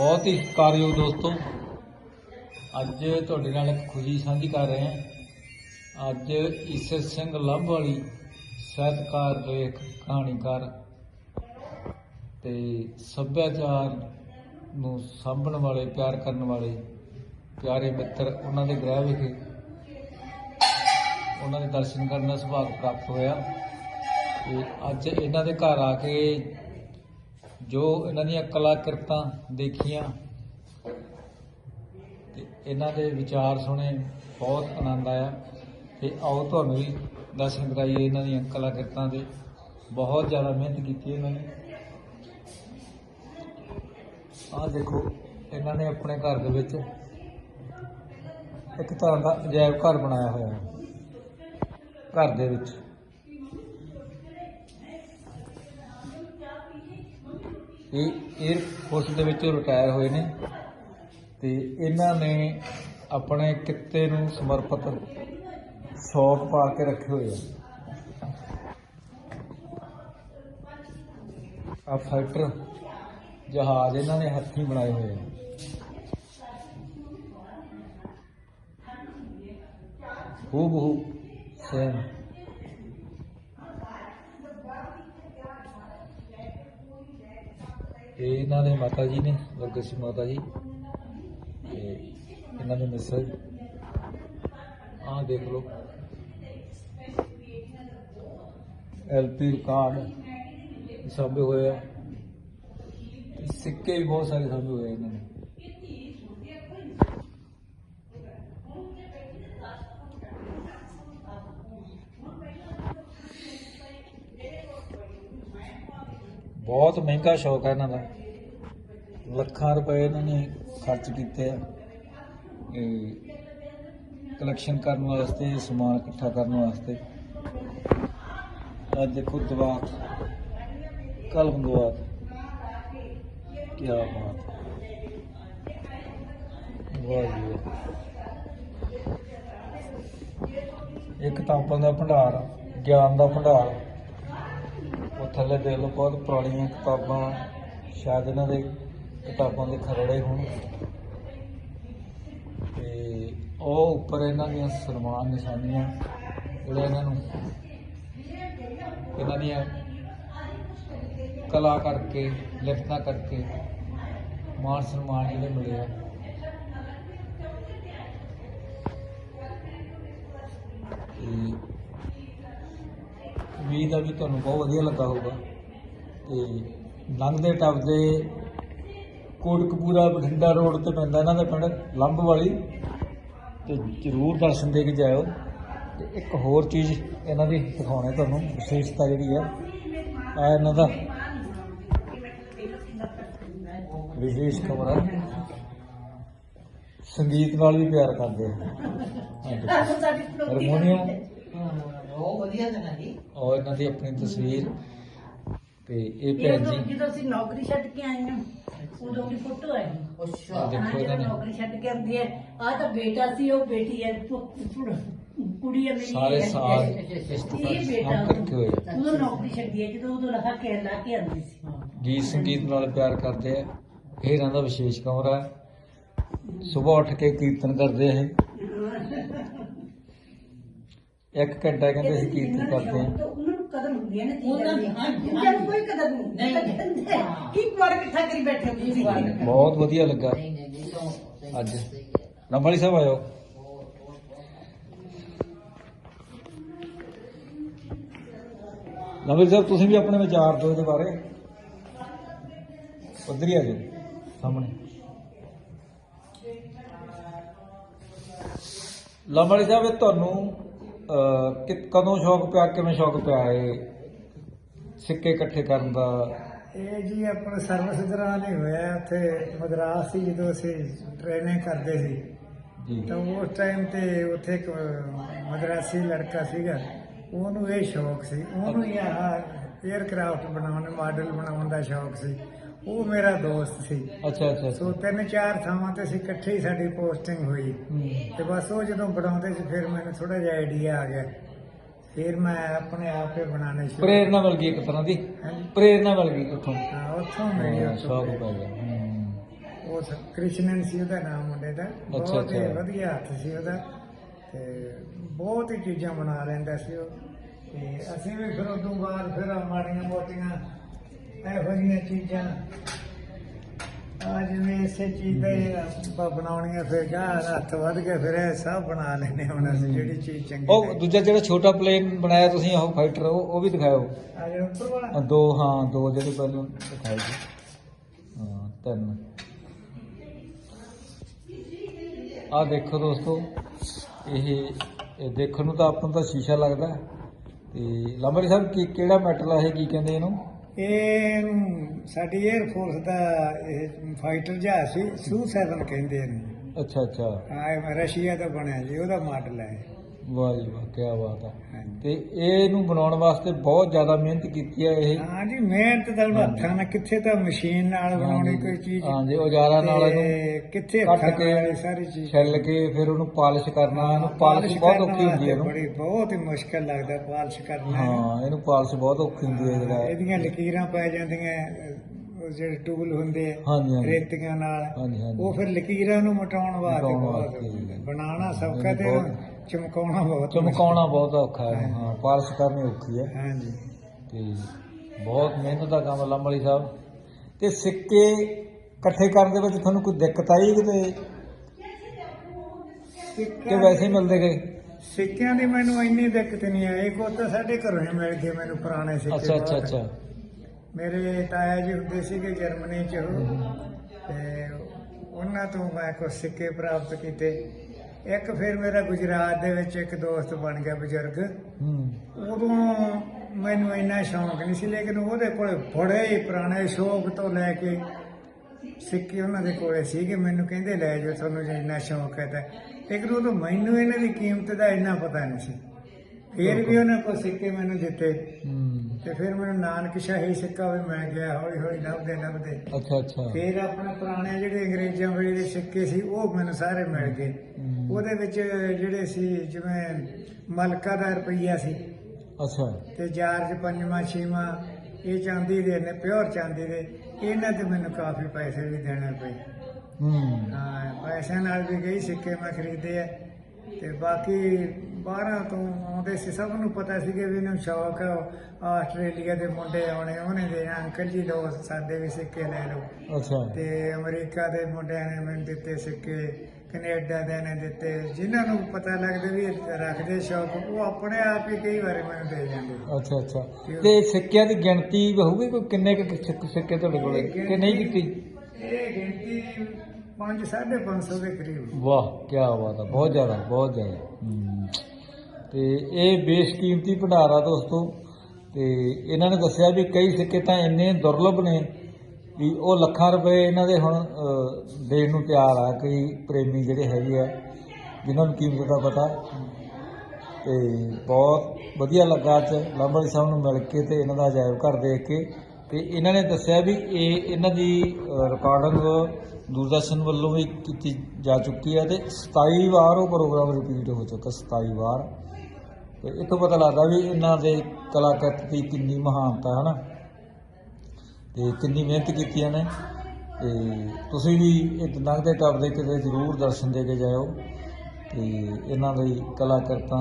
ਬਹੁਤ ਹੀ ਸਤਿਕਾਰਯੋਗ ਦੋਸਤੋ। ਅੱਜ ਤੁਹਾਡੇ ਨਾਲ ਇੱਕ ਖੁਸ਼ੀ ਸਾਂਝੀ ਕਰ ਰਹੇ ਹਾਂ। ਅੱਜ ਈਸ਼ਰ ਸਿੰਘ ਲੱਭ ਵਾਲੀ ਸਾਹਿਤਕਾਰ ਲੇਖ, ਕਹਾਣੀਕਾਰ ਤੇ ਸੱਭਿਆਚਾਰ ਨੂੰ ਸਾਂਭਣ ਵਾਲੇ, ਪਿਆਰ ਕਰਨ ਵਾਲੇ ਪਿਆਰੇ ਮਿੱਤਰ ਉਹਨਾਂ ਦੇ ਗ੍ਰਹਿ ਵਿਖੇ ਉਹਨਾਂ ਦੇ ਦਰਸ਼ਨ ਕਰਨ ਦਾ ਸੁਭਾਗ ਪ੍ਰਾਪਤ ਹੋਇਆ। ਤੇ ਅੱਜ ਇਹਨਾਂ ਦੇ ਘਰ ਆ ਕੇ ਜੋ ਇਹਨਾਂ ਦੀਆਂ ਕਲਾ ਕਿਰਤਾਂ ਦੇਖੀਆਂ ਤੇ ਇਹਨਾਂ ਦੇ ਵਿਚਾਰ ਸੁਣੇ, ਬਹੁਤ ਆਨੰਦ ਆਇਆ। ਤੇ ਆਓ ਤੁਹਾਨੂੰ ਵੀ ਦਰਸ਼ਨ ਕਰਾਈਏ ਇਹਨਾਂ ਦੀਆਂ ਕਲਾ ਕਿਰਤਾਂ ਦੇ। ਬਹੁਤ ਜ਼ਿਆਦਾ ਮਿਹਨਤ ਕੀਤੀ ਇਹਨਾਂ ਨੇ। ਆਹ ਦੇਖੋ, ਇਹਨਾਂ ਨੇ ਆਪਣੇ ਘਰ ਦੇ ਵਿੱਚ ਇੱਕ ਤਰ੍ਹਾਂ ਦਾ ਅਜਾਇਬ ਘਰ ਬਣਾਇਆ ਹੋਇਆ ਹੈ। ਘਰ ਦੇ ਵਿੱਚ। ਇਹ 에ਅਰ ਫੋਰਸ ਦੇ ਵਿੱਚੋਂ ਰਿਟਾਇਰ ਹੋਏ ਨੇ ਤੇ ਇਹਨਾਂ ਨੇ ਆਪਣੇ ਕਿੱਤੇ ਨੂੰ ਸਮਰਪਿਤ ਸ਼ੌਕ ਪਾ ਕੇ ਰੱਖੇ ਹੋਏ ਆ। ਆ ਫਾਈਟਰ ਜਹਾਜ਼ ਇਹਨਾਂ ਨੇ ਹੱਥੀਂ ਬਣਾਏ ਹੋਏ ਆ। ਹੂ ਬਹੂ ਸੇਮ ਇਹ ਇਹਨਾਂ ਦੇ ਮਾਤਾ ਜੀ ਨੇ ਵਰਗਸੀ ਮਾਤਾ ਜੀ ਤੇ ਇਹਨਾਂ ਦੇ ਮਿਸਰ। ਆਹ ਦੇਖ ਲਓ। ਐਲਪੀ ਕਾਰਡ ਸਾਂਭੇ ਹੋਏ ਆ। ਸਿੱਕੇ ਵੀ ਬਹੁਤ ਸਾਰੇ ਸਾਂਭੇ ਹੋਏ ਇਹਨਾਂ ਨੇ। ਬਹੁਤ ਮਹਿੰਗਾ ਸ਼ੌਕ ਹੈ ਇਹਨਾਂ ਦਾ। ਲੱਖਾਂ ਰੁਪਏ ਇਹਨਾਂ ਨੇ ਖਰਚ ਕੀਤੇ ਆ। ਕਲੈਕਸ਼ਨ ਕਰਨ ਵਾਸਤੇ, ਸਮਾਨ ਇਕੱਠਾ ਕਰਨ ਵਾਸਤੇ। ਅੱਜ ਦੇਖੋ ਦਵਾਤ ਕਲਮ ਦਵਾਤ ਕੀ ਬਾਤ। ਵਾਹ ਜੀ ਵਾਹ। ਇਹ ਕਿਤਾਬਾਂ ਦਾ ਭੰਡਾਰ ਗਿਆਨ ਦਾ ਭੰਡਾਰ ਉਹ ਥੱਲੇ ਦੇਖ ਲਓ, ਬਹੁਤ ਪੁਰਾਣੀਆਂ ਕਿਤਾਬਾਂ, ਸ਼ਾਇਦ ਇਹਨਾਂ ਦੇ ਕਿਤਾਬਾਂ ਦੇ ਖਰੜੇ ਹੋਣ। ਤੇ ਉਹ ਉੱਪਰ ਇਹਨਾਂ ਦੀਆਂ ਸਨਮਾਨ ਨਿਸ਼ਾਨੀਆਂ, ਜਿਹੜੇ ਇਹਨਾਂ ਨੂੰ, ਇਹਨਾਂ ਦੀਆਂ ਕਲਾ ਕਰਕੇ, ਲਿਖਤਾਂ ਕਰਕੇ ਮਾਨ ਸਨਮਾਨ ਜਿਹੜੇ ਮਿਲਿਆ ਆ। ਤੇ ਉਮੀਦ ਆ ਵੀ ਤੁਹਾਨੂੰ ਬਹੁਤ ਵਧੀਆ ਲੱਗਾ ਹੋਊਗਾ। ਤੇ ਲੰਘਦੇ ਟੱਪਦੇ ਕੋਟਕਪੂਰਾ ਬਠਿੰਡਾ ਰੋਡ ਤੇ ਪੈਂਦਾ ਇਹਨਾਂ ਦਾ ਪਿੰਡ ਲੰਬ ਵਾਲੀ ਤੇ ਜਰੂਰ ਦਰਸ਼ਨ ਦੇ ਕੇ ਜਾਇਓ। ਤੇ ਇੱਕ ਹੋਰ ਚੀਜ਼ ਇਹਨਾਂ ਦੀ ਦਿਖਾਉਣੇ ਤੁਹਾਨੂੰ ਵਿਸ਼ੇਸ਼ਤਾ ਜਿਹੜੀ ਆ ਆ ਇਹਨਾਂ ਦਾ ਵਿਸ਼ੇਸ਼ ਕਮਰਾ ਸੰਗੀਤ ਨਾਲ ਵੀ ਪਿਆਰ ਕਰਦੇ ਆ। ਹਾਰਮੋਨੀਅਮ ਬਹੁਤ ਵਧੀਆ ਜਗ੍ਹਾ ਜੀ। ਔਰ ਇਹਨਾਂ ਦੀ ਆਪਣੀ ਤਸਵੀਰ। ਤੇ ਇਹ ਭੈਣ ਜੀ ਜਦੋਂ ਅਸੀਂ ਨੌਕਰੀ ਛੱਡ ਕੇ ਆਏ ਹਾਂ ਉਦੋਂ ਦੀ ਫੋਟੋ ਹੈ ਅੱਛਾ। ਦੇਖੋ ਹਾਂ ਇਹਨਾਂ ਨੇ। ਨੌਕਰੀ ਛੱਡ ਕੇ ਆਉਂਦੀ ਹੈ ਆ ਤਾਂ ਬੇਟਾ ਸੀ ਉਹ ਬੇਟੀ ਹੈ ਕੁੜੀ ਹੈ ਮੇਰੀ। ਸਾਰੇ ਸਾਲ ਇਸ ਤੋਂ ਇਹ ਬੇਟਾ ਕੰਮ ਕਰਕੇ ਹੋਏ। ਉਦੋਂ ਨੌਕਰੀ ਛੱਡੀ ਹੈ ਜਦੋਂ ਉਦੋਂ ਰਹਾ ਕੇ ਲਾ ਕੇ ਆਉਂਦੀ ਸੀ। ਗੀਤ ਸੰਗੀਤ ਨਾਲ ਪਿਆਰ ਕਰਦੇ ਆ। ਇਹ ਇਹਨਾਂ ਦਾ ਵਿਸ਼ੇਸ਼ ਕਮਰਾ ਹੈ। ਸਵੇਰ ਉੱਠ ਕੇ ਕੀਰਤਨ ਕਰਦੇ ਆ ਇਹ। ਇੱਕ ਘੰਟਾ ਕਹਿੰਦੇ ਅਸੀਂ ਕੀਰਤਨ ਕਰਦੇ ਆ ਤਾਂ ਉਹਨਾਂ ਨੂੰ ਕਦਰ ਹੁੰਦੀ ਹੈ ਨਾ ਉਹਨਾਂ ਦੀ, ਦੀ ਦੂਜਿਆਂ ਨੂੰ ਕੋਈ ਕਦਰ ਨਹੀਂ ਕਹਿੰਦੇ ਹਾਂ। ਕੀ ਵਾਰ ਇਕੱਠਾ ਕਰੀ ਬੈਠੇ ਹੋ ਤੁਸੀਂ? ਬਹੁਤ ਵਧੀਆ ਲੱਗਾ। ਅੱਜ। ਨੰਬਲੀ ਸਾਹਿਬ ਆਇਓ। ਨੰਬਲੀ ਸਾਹਿਬ ਤੁਸੀਂ ਵੀ ਆਪਣੇ ਵਿਚਾਰ ਦਿਓ ਇਹਦੇ ਬਾਰੇ। ਉੱਧਰ ਹੀ ਆ ਜਾਓ ਸਾਹਮਣੇ। ਲੰਬੜੀ ਸਾਹਿਬ ਇਹ ਤੁਹਾਨੂੰ ਕਿ ਕਦੋਂ ਸ਼ੌਕ ਪਿਆ ਕਿਵੇਂ ਸ਼ੌਕ ਪਿਆ ਇਹ ਸਿੱਕੇ ਇਕੱਠੇ ਕਰਨ ਦਾ? ਇਹ ਜੀ ਆਪਣਾ ਸਰਵਿਸ ਦੌਰਾਨ ਹੀ ਹੋਇਆ ਉੱਥੇ ਮਦਰਾਸ ਸੀ ਜਦੋਂ ਅਸੀਂ ਟ੍ਰੇਨਿੰਗ ਕਰਦੇ ਸੀ। ਜੀ। ਤਾਂ ਉਸ ਟਾਈਮ ਤੇ ਉੱਥੇ ਇੱਕ ਮਦਰਾਸੀ ਲੜਕਾ ਸੀਗਾ ਉਹਨੂੰ ਇਹ ਸ਼ੌਕ ਸੀ ਉਹਨੂੰ ਹੀ ਆਹ 에ਅਰਕ੍ਰਾਫਟ ਬਣਾਉਣ ਮਾਡਲ ਬਣਾਉਣ ਦਾ ਸ਼ੌਕ ਸੀ। ਉਹ ਮੇਰਾ ਦੋਸਤ ਸੀ। ਅੱਛਾ ਅੱਛਾ ਸੋ ਤਿੰਨ ਚਾਰ ਥਾਵਾਂ ਤੇ ਅਸੀਂ ਇਕੱਠੇ ਹੀ ਸਾਡੀ ਪੋਸਟਿੰਗ ਹੋਈ। ਤੇ ਬਸ ਉਹ ਜਦੋਂ ਬਣਾਉਂਦੇ ਸੀ ਫਿਰ ਮੈਨੂੰ ਥੋੜਾ ਜਿਹਾ ਆਈਡੀਆ ਆ ਗਿਆ। ਫਿਰ ਮੈਂ ਆਪਣੇ ਆਪ ਹੀ ਬਣਾਉਣੇ ਸ਼ੁਰੂ ਪ੍ਰੇਰਨਾ ਮਿਲ ਗਈ ਇੱਕ ਤਰ੍ਹਾਂ ਦੀ। ਹਾਂਜੀ। ਪ੍ਰੇਰਨਾ ਮਿਲ ਗਈ ਉੱਥੋਂ। ਹਾਂ ਉੱਥੋਂ ਮਿਲੀ ਸ਼ੌਕ ਪੈ ਗਿਆ। ਉਹ ਸ- ਕ੍ਰਿਸ਼ਨਨ ਸੀ ਉਹਦਾ ਨਾਮ ਮੁੰਡੇ ਦਾ। ਬਹੁਤ ਹੀ। ਵਧੀਆ ਹੱਥ ਸੀ ਉਹਦਾ। ਤੇ ਬਹੁਤ ਹੀ ਚੀਜ਼ਾਂ ਬਣਾ ਲੈਂਦਾ ਸੀ ਉਹ। ਤੇ ਅਸੀਂ ਵੀ ਫਿਰ ਉਦੋਂ ਬਾਅਦ ਫਿਰ ਮਾੜੀਆਂ ਮੋਟੀਆਂ ਇਹੋ ਜਿਹੀਆਂ ਚੀਜ਼ਾਂ। ਆ ਜਿਵੇਂ ਇਸੇ ਚੀਜ਼ ਦੇ ਬਣਾਉਣੀਆਂ ਫਿਰ ਗਾਹ ਹੱਥ ਵੱਧ ਕੇ ਫਿਰ ਇਹ ਸਭ ਬਣਾ ਲੈਨੇ ਹੁਣ ਅਸੀਂ ਜਿਹੜੀ ਚੀਜ਼ ਚੰਗੀ ਉਹ। ਦੂਜਾ ਜਿਹੜਾ ਛੋਟਾ ਪਲੇਨ ਬਣਾਇਆ ਤੁਸੀਂ ਉਹ ਫਾਈਟਰ ਉਹ ਉਹ ਵੀ ਦਿਖਾਓ ਉੱਪਰ ਵਾਲਾ? ਆ ਦੋ ਹਾਂ ਦੋ ਜਿਹੜੇ ਪਹਿਲਾਂ ਦਿਖਾਏ ਸੀ। ਹਾਂ ਤਿੰਨ। ਆ ਦੇਖੋ ਦੋਸਤੋ ਇਹ ਦੇਖਣ ਨੂੰ ਤਾਂ ਆਪਾਂ ਨੂੰ ਤਾਂ ਸ਼ੀਸ਼ਾ ਲੱਗਦਾ। ਤੇ ਲੰਬੜੀ ਸਾਹਿਬ ਕੀ ਕਿਹੜਾ ਮੈਟਲ ਆ ਇਹ? ਕੀ ਕਹਿੰਦੇ ਇਹਨੂੰ? ਇਹ ਸਾਡੀ 에ਅਰ ਫੋਰਸ ਦਾ ਇਹ ਫਾਈਟਰ ਜਹਾਜ਼ ਸੀ ਸੂ 7 ਕਹਿੰਦੇ ਇਹਨੂੰ। ਅੱਛਾ ਅੱਛਾ। ਆ ਇਹ ਰਸ਼ੀਆ ਦਾ ਬਣਿਆ ਜੀ ਉਹਦਾ ਮਾਡਲ ਹੈ। ਵਾਹ ਜੀ ਵਾਹ ਕੀ ਬਾਤ ਹੈ ਹਾਂਜੀ। ਤੇ ਇਹਨੂੰ ਬਣਾਉਣ ਵਾਸਤੇ ਬਹੁਤ ਜ਼ਿਆਦਾ ਮਿਹਨਤ ਕੀਤੀ ਹੈ ਇਹ। ਹਾਂ ਜੀ ਮਿਹਨਤ ਤਾਂ ਹੱਥਾਂ ਨਾਲ ਕਿੱਥੇ ਤਾਂ ਮਸ਼ੀਨ ਨਾਲ ਬਣਾਉਣੀ ਕੋਈ ਚੀਜ਼। ਹਾਂਜੀ ਔਜ਼ਾਰਾਂ ਨਾਲ ਇਹਨੂੰ ਤੇ ਕਿੱਥੇ ਕੱਟ ਹੱਥਾਂ ਕੇ ਨਾਲ ਇਹ ਸਾਰੀ ਚੀਜ਼। ਛਿੱਲ ਕੇ ਫਿਰ ਉਹਨੂੰ ਪਾਲਿਸ਼ ਕਰਨਾ ਇਹਨੂੰ ਪਾਲਿਸ਼ ਬਹੁਤ ਔਖੀ ਹੁੰਦੀ ਹੈ ਇਹਨੂੰ। ਬੜੀ ਬਹੁਤ ਹੀ ਮੁਸ਼ਕਲ ਲੱਗਦਾ ਪਾਲਿਸ਼ ਕਰਨਾ। ਹਾਂ ਇਹਨੂੰ ਪਾਲਿਸ਼ ਬਹੁਤ ਔਖੀ ਹੁੰਦੀ ਹੈ ਜਿਹੜਾ ਇਹਦੀਆਂ ਲਕੀਰਾਂ ਪੈ ਜਾਂਦੀਆਂ ਉਹ ਜਿਹੜੇ ਟੂਲ ਹੁੰਦੇ ਆ ਹਾਂਜੀ ਹਾਂਜੀ। ਰੇਤੀਆਂ ਨਾਲ ਹਾਂਜੀ ਹਾਂਜੀ। ਉਹ ਫਿਰ ਲਕੀਰਾਂ ਨੂੰ ਮਟਾਉਣ ਵਾਸਤੇ ਮਿਟਾਉਣ ਬਹੁਤ ਵਾਸਤੇ। ਬਣਾਉਣਾ ਸੌਖਾ ਤੇ ਬਹੁਤ- ਚਮਕਾਉਣਾ ਬਹੁਤ ਚਮਕਾਉਣਾ ਬਹੁਤ ਔਖਾ ਹੈ। ਹਾਂ ਪਾਲਿਸ਼ ਕਰਨੀ ਔਖੀ ਹੈ। ਹਾਂਜੀ। ਤੇ ਬਹੁਤ ਮਿਹਨਤ ਦਾ ਕੰਮ ਲੰਬੜੀ ਸਾਹਿਬ। ਤੇ ਸਿੱਕੇ ਇਕੱਠੇ ਕਰਨ ਦੇ ਵਿੱਚ ਤੁਹਾਨੂੰ ਕੋਈ ਦਿੱਕਤ ਆਈ ਕਿਤੇ? ਕਿ ਵੈਸੇ ਹੀ ਮਿਲਦੇ ਗਏ। ਸਿੱਕਿਆਂ ਦੀ ਮੈਨੂੰ ਇੰਨੀ ਦਿੱਕਤ ਨਹੀਂ ਆਈ। ਕੋ ਤਾਂ ਸਾਡੇ ਘਰੋਂ ਹੀ ਮਿਲ ਗਏ ਮੈਨੂੰ ਪੁਰਾਣੇ ਸਿੱਕੇ ਅੱਛਾ ਅੱਛਾ। ਅੱਛਾ। ਮੇਰੇ ਤਾਇਆ ਜੀ ਹੁੰਦੇ ਸੀਗੇ ਜਰਮਨੀ ਚ। ਤੇ ਉਹਨਾਂ ਤੋਂ ਮੈਂ ਕੁਝ ਸਿੱਕੇ ਪ੍ਰਾਪਤ ਕੀਤੇ। ਇੱਕ ਫਿਰ ਮੇਰਾ ਗੁਜਰਾਤ ਦੇ ਵਿੱਚ ਇੱਕ ਦੋਸਤ ਬਣ ਗਿਆ ਬਜ਼ੁਰਗ। ਹੂੰ। ਉਦੋਂ ਮੈਨੂੰ ਇੰਨਾ ਸ਼ੌਂਕ ਨਹੀਂ ਸੀ ਲੇਕਿਨ ਉਹਦੇ ਕੋਲੇ ਬੜੇ ਹੀ ਪੁਰਾਣੇ ਸ਼ੌਕ ਤੋਂ ਲੈ ਕੇ ਸਿੱਕੇ ਉਹਨਾਂ ਦੇ ਕੋਲੇ ਸੀਗੇ। ਮੈਨੂੰ ਕਹਿੰਦੇ ਲੈ ਜਾਓ ਤੁਹਾਨੂੰ ਜੇ ਇੰਨਾ ਸ਼ੌਂਕ ਹੈ ਤਾਂ। ਲੇਕਿਨ ਉਦੋਂ ਮੈਨੂੰ ਇਹਨਾਂ ਦੀ ਕੀਮਤ ਦਾ ਇੰਨਾ ਪਤਾ ਨਹੀਂ ਸੀ। ਫਿਰ ਵੀ ਉਹਨਾਂ ਕੋਲ ਸਿੱਕੇ ਮੈਨੂੰ ਦਿੱਤੇ। ਹੂੰ। ਤੇ ਫਿਰ ਮੈਨੂੰ ਨਾਨਕ ਸ਼ਾਹੀ ਸਿੱਕਾ ਵੀ ਮਿਲ ਗਿਆ ਹੌਲੀ ਹੌਲੀ ਲੱਭਦੇ ਲੱਭਦੇ। ਅੱਛਾ ਅੱਛਾ। ਫਿਰ ਆਪਣੇ ਪੁਰਾਣੇ ਜਿਹੜੇ ਅੰਗਰੇਜ਼ਾਂ ਵੇਲੇ ਦੇ ਸਿੱਕੇ ਸੀ ਉਹ ਮੈਨੂੰ ਸਾਰੇ ਮਿਲ ਗਏ। ਉਹਦੇ ਵਿੱਚ ਜਿਹੜੇ ਸੀ ਜਿਵੇਂ ਮਲਕਾ ਦਾ ਰੁਪਈਆ ਸੀ। ਅੱਛਾ। ਤੇ ਜਾਰਜ ਪੰਜਵਾਂ ਛੇਵਾਂ ਇਹ ਚਾਂਦੀ ਦੇ ਨੇ ਪਿਓਰ ਚਾਂਦੀ ਦੇ। ਇਹਨਾਂ ਤੇ ਮੈਨੂੰ ਕਾਫੀ ਪੈਸੇ ਵੀ ਦੇਣੇ ਪਏ। ਹੂੰ। ਹਾਂ ਪੈਸਿਆਂ ਨਾਲ ਵੀ ਗਈ ਸਿੱਕੇ ਮੈਂ ਖਰੀਦੇ ਆ। ਤੇ ਬਾਕੀ 12 ਤੋਂ ਆਉਂਦੇ ਸੀ ਸਭ ਨੂੰ ਪਤਾ ਸੀ ਕਿ ਵੀ ਇਹਨੂੰ ਸ਼ੌਕ ਹੈ ਆਸਟ੍ਰੇਲੀਆ ਦੇ ਮੁੰਡੇ ਆਉਣੇ ਉਹਨੇ ਦੇ ਅੰਕਲ ਜੀ ਲੋ ਸਾਡੇ ਵੀ ਸਿੱਕੇ ਲੈ ਲਓ। ਅੱਛਾ। ਤੇ ਅਮਰੀਕਾ ਦੇ ਮੁੰਡਿਆਂ ਨੇ ਮੈਨੂੰ ਦਿੱਤੇ ਸਿੱਕੇ ਕੈਨੇਡਾ ਦੇ ਨੇ ਦਿੱਤੇ ਜਿਨ੍ਹਾਂ ਨੂੰ ਪਤਾ ਲੱਗਦਾ ਵੀ ਇਹ ਰੱਖਦੇ ਸ਼ੌਕ ਉਹ ਆਪਣੇ ਆਪ ਹੀ ਕਈ ਵਾਰੀ ਮੈਨੂੰ ਦੇ ਜਾਂਦੇ ਅੱਛਾ ਅੱਛਾ। ਤੇ ਸਿੱਕਿਆਂ ਦੀ ਗਿਣਤੀ ਹੋਊਗੀ ਕੋਈ ਕਿੰਨੇ ਕੁ ਸਿੱਕੇ ਤੁਹਾਡੇ ਕੋਲੇ ਕਿ ਨਹੀਂ ਕੀਤੀ? ਇਹ ਗਿਣਤੀ 5 550 ਦੇ ਕਰੀਬ। ਵਾਹ ਕੀ ਬਾਤ ਹੈ ਬਹੁਤ ਜ਼ਿਆਦਾ ਬਹੁਤ ਜ਼ਿਆਦਾ। ਹੂੰ। ਤੇ ਇਹ ਬੇਸ਼ਕੀਮਤੀ ਭੰਡਾਰ ਆ ਦੋਸਤੋ ਤੇ ਇਹਨਾਂ ਨੇ ਦੱਸਿਆ ਵੀ ਕਈ ਸਿੱਕੇ ਤਾਂ ਇੰਨੇ ਦੁਰਲਭ ਨੇ ਵੀ ਉਹ ਲੱਖਾਂ ਰੁਪਏ ਇਹਨਾਂ ਦੇ ਹੁਣ ਅਹ, ਦੇਣ ਨੂੰ ਤਿਆਰ ਆ ਕਈ ਪ੍ਰੇਮੀ ਜਿਹੜੇ ਹੈਗੇ ਆ ਜਿਨ੍ਹਾਂ ਨੂੰ ਕੀਮਤ ਦਾ ਪਤਾ। ਤੇ ਬਹੁਤ ਵਧੀਆ ਲੱਗਾ ਅੱਜ ਲਾਂਬੜੀ ਸਾਹਿਬ ਨੂੰ ਮਿਲ ਕੇ ਤੇ ਇਹਨਾਂ ਦਾ ਅਜਾਇਬ ਘਰ ਦੇਖ ਕੇ। ਤੇ ਇਹਨਾਂ ਨੇ ਦੱਸਿਆ ਵੀ ਇਹ ਇਹਨਾਂ ਦੀ ਰਿਕਾਰਡਿੰਗ ਦੂਰਦਰਸ਼ਨ ਵੱਲੋਂ ਵੀ ਕੀਤੀ ਜਾ ਚੁੱਕੀ ਹੈ ਤੇ 27 ਵਾਰ ਉਹ ਪ੍ਰੋਗਰਾਮ ਰਿਪੀਟ ਹੋ ਚੁੱਕਾ 27 ਵਾਰ। ਤੇ ਇਤੋਂ ਪਤਾ ਲੱਗਦਾ ਵੀ ਇਹਨਾਂ ਦੇ ਕਲਾਕ੍ਰਿਤ ਦੀ ਕਿੰਨੀ ਮਹਾਨਤਾ ਹੈ ਨਾ ਤੇ ਕਿੰਨੀ ਮਿਹਨਤ ਕੀਤੀ ਇਹਨਾਂ ਨੇ। ਤੇ ਤੁਸੀਂ ਵੀ ਇਹ ਲੰਘਦੇ ਟੱਪਦੇ ਕਿਤੇ ਜ਼ਰੂਰ ਦਰਸ਼ਨ ਦੇ ਕੇ ਜਾਇਓ। ਤੇ ਇਹਨਾਂ ਦੀ ਕਲਾਕ੍ਰਿਤਾਂ